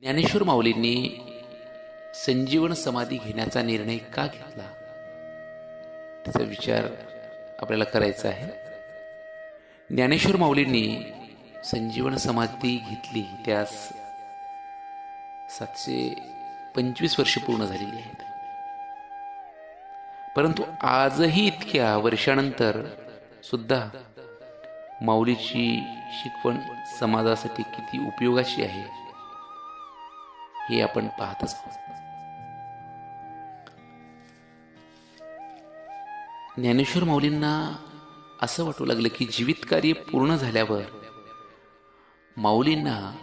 ज्ञानेश्वर माऊलींनी संजीवन समाधी घेण्याचा निर्णय का घेतला? त्याचा विचार आपल्याला करायचा आहे. ज्ञानेश्वर माऊलींनी संजीवन समाधी घेतली. त्यास सातशे पंचवीस वर्ष पूर्ण झालेली आहेत. परंतु आजही इतक्या वर्षानंतर सुद्धा माऊलीची शिकवण समाजासाठी किती उपयोगाची आहे? हे आपण पाहतच आहोत. ज्ञानेश्वर माऊलींना असं वाटू लागलं की जीवित कार्य पूर्ण झाल्यावर माऊलींना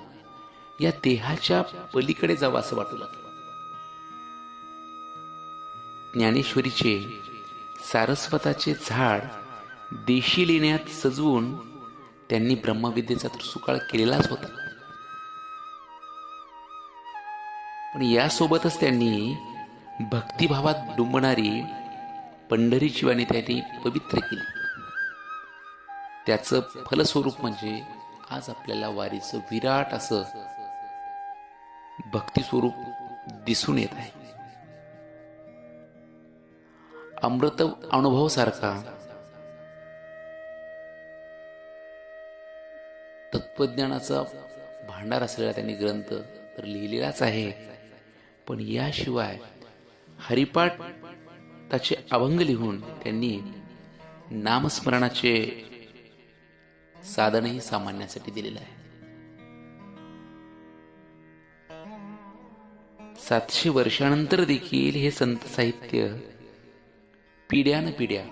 या देहाच्या पलीकडे जावं असं वाटू लागलं. ज्ञानेश्वरीचे सारस्वताचे झाड देशी लेण्यात सजवून त्यांनी ब्रह्मविद्येचा तर सुकाळ केलेलाच होता. पण यासोबतच त्यांनी भक्तिभावात डुंबणारी पंढरीची वाणी त्यांनी पवित्र केली. त्याचं फलस्वरूप म्हणजे आज आपल्याला वारीचं विराट असं भक्तिस्वरूप दिसून येत आहे. अमृत अनुभव सारखा तत्वज्ञानाचा भांडार असलेला त्यांनी ग्रंथ तर लिहिलेलाच आहे. पण याशिवाय हरिपाठ त्याचे अभंग लिहून त्यांनी नामस्मरणाचे साधनही सामान्यासाठी दिलेलं आहे. सातशे वर्षानंतर देखील हे संत साहित्य पिढ्यान पिढ्या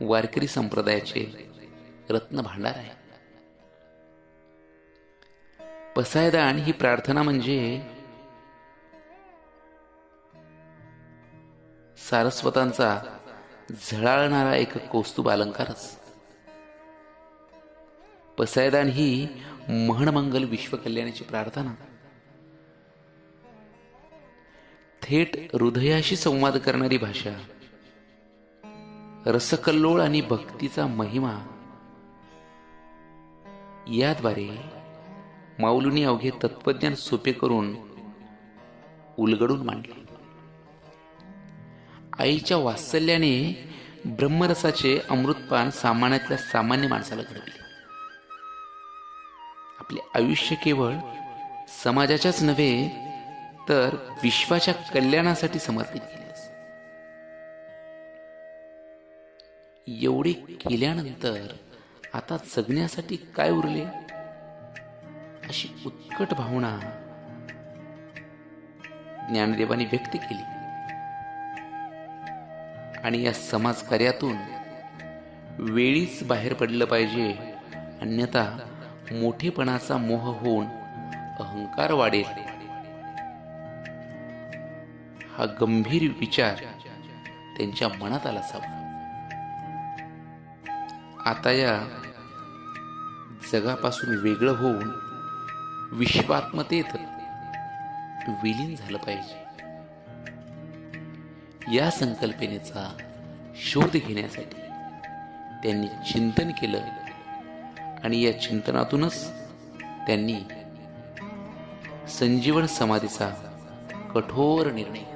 वारकरी संप्रदायाचे रत्न भांडार आहे. पसायदान ही प्रार्थना म्हणजे सारस्वतांचा झळाळणारा एक कौस्तुभ अलंकारच. पसायदान ही महणमंगल विश्वकल्याणाची प्रार्थना. थेट हृदयाशी संवाद करणारी भाषा रसकल्लोळ आणि भक्तीचा महिमा याद्वारे माऊलींनी अवघे तत्वज्ञान सोपे करून उलगडून मांडले. आईच्या वात्सल्याने ब्रह्मरसाचे अमृतपान सामान्यातल्या सामान्य माणसाला घडवले. आपले आयुष्य केवळ समाजाच्याच नव्हे तर विश्वाच्या कल्याणासाठी समर्पित केले एवढे केल्यानंतर आता जगण्यासाठी काय उरले? अशी उत्कट भावना ज्ञानदेवाने व्यक्त केली. आणि या समाजकार्यातून वेळीच बाहेर पडलं पाहिजे. अन्यथा मोठेपणाचा मोह होऊन अहंकार वाढेल. हा गंभीर विचार त्यांच्या मनात आला असावा. आता या जगापासून वेगळं होऊन विश्वात्मतेत विलीन झालं पाहिजे. या संकल्पनेचा शोध घेण्यासाठी त्यांनी चिंतन केलं. आणि या चिंतनातूनच त्यांनी संजीवन समाधीचा कठोर निर्णय घेतला.